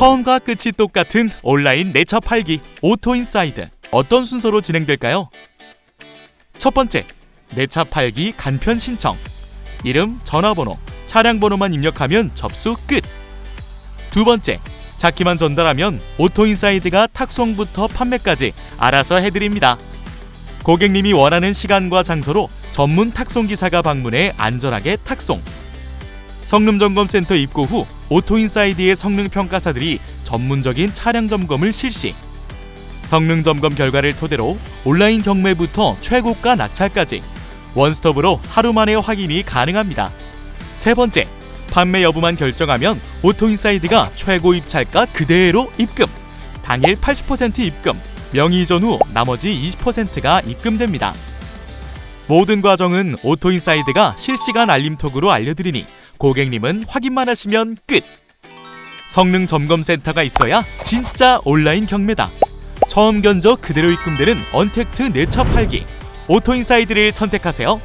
처음과 끝이 똑같은 온라인 내차 팔기 오토인사이드 어떤 순서로 진행될까요? 첫 번째, 내차 팔기 간편 신청. 이름, 전화번호, 차량 번호만 입력하면 접수 끝. 두 번째, 자키만 전달하면 오토인사이드가 탁송부터 판매까지 알아서 해드립니다. 고객님이 원하는 시간과 장소로 전문 탁송 기사가 방문해 안전하게 탁송. 성능 점검 센터 입고 후 오토인사이드의 성능 평가사들이 전문적인 차량 점검을 실시. 성능 점검 결과를 토대로 온라인 경매부터 최고가 낙찰까지 원스톱으로 하루 만에 확인이 가능합니다. 세 번째, 판매 여부만 결정하면 오토인사이드가 최고 입찰가 그대로 입금. 당일 80% 입금, 명의 이전 후 나머지 20%가 입금됩니다. 모든 과정은 오토인사이드가 실시간 알림톡으로 알려드리니 고객님은 확인만 하시면 끝. 성능 점검 센터가 있어야 진짜 온라인 경매다. 처음 견적 그대로 입금되는 언택트 내차 팔기. 오토인사이드를 선택하세요.